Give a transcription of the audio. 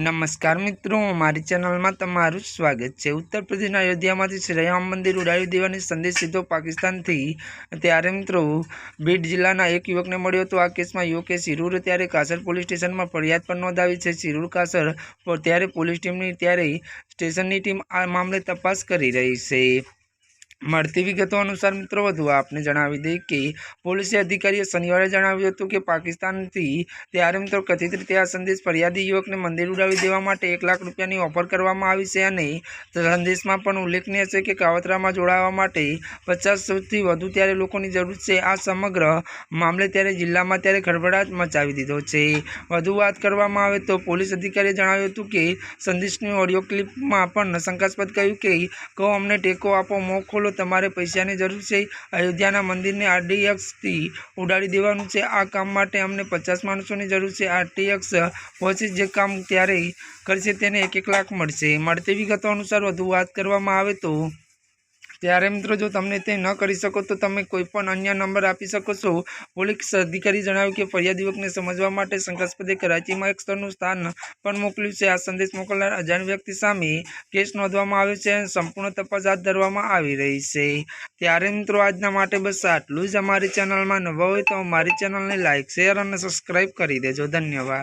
નમસ્કાર મિત્રો, મારી ચેનલમાં તમારું સ્વાગત છે. ઉત્તર પ્રદેશના અયોધ્યામાંથી શ્રી રામ મંદિર ઉડાવી દેવાની સંદેશ સીધો પાકિસ્તાનથી. ત્યારે મિત્રો, બીડ જિલ્લાના એક યુવકને મળ્યો હતો. આ કેસમાં યુવકે શિરૂર ત્યારે કાસર પોલીસ સ્ટેશનમાં ફરિયાદ પણ નોંધાવી છે. શિરૂર કાસર ત્યારે પોલીસ ટીમની ત્યારે સ્ટેશનની ટીમ આ મામલે તપાસ કરી રહી છે. મળતી વિગતો અનુસાર મિત્રો વધુ આપને જણાવી દઈએ કે પોલીસે અધિકારીએ શનિવારે જણાવ્યું હતું કે પાકિસ્તાનથી ત્યારે મિત્રો કથિત રીતે આ સંદેશ ફરિયાદી યુવકને મંદિર ઉડાવી દેવા માટે એક લાખ રૂપિયાની ઓફર કરવામાં આવી છે અને સંદેશમાં પણ ઉલ્લેખનીય છે કે કાવતરામાં જોડાવા માટે પચાસ સૌથી વધુ ત્યારે લોકોની જરૂર છે. આ સમગ્ર મામલે ત્યારે જિલ્લામાં ત્યારે ખળભળાટ મચાવી દીધો છે. વધુ વાત કરવામાં આવે તો પોલીસ અધિકારીએ જણાવ્યું હતું કે સંદેશની ઓડિયો ક્લિપમાં પણ શંકાસ્પદ કહ્યું કે કહો અમને ટેકો આપો, મોં ખોલો તમારે પૈસાની જરૂર છે. અયોધ્યાના મંદિરને આરડીએક્સથી ઉડાડી દેવાનું છે. આ કામ માટે અમને પચાસ માણસોની જરૂર છે. આરટીએક્સ પહોંચી જે કામ ત્યારે કરશે તેને એક એક લાખ મળશે. મળતી વિગતો અનુસાર વધુ વાત કરવામાં આવે તો ત્યારે મિત્રો, જો તમને તે ન કરી શકો, તો તમે કોઈપણ અન્ય નંબર આપી શકો છો. પોલીસ અધિકારી જણાવ્યું કે, ફરિયાદ યુવકને સમજવા માટે શંકાસ્પદે કરાચીમાં એક સ્થળનું સ્થાન પણ મોકલ્યું છે. આ સંદેશ મોકલનાર અજાણ વ્યક્તિ સામે કેસ નોંધવામાં આવ્યો છે અને સંપૂર્ણ તપાસ હાથ ધરવામાં આવી રહી છે. ત્યારે મિત્રો, આજના માટે બસ આટલું જ. અમારી ચેનલમાં નવા હોય તો અમારી ચેનલને લાઇક શેર અને સબસ્ક્રાઈબ કરી દેજો. ધન્યવાદ.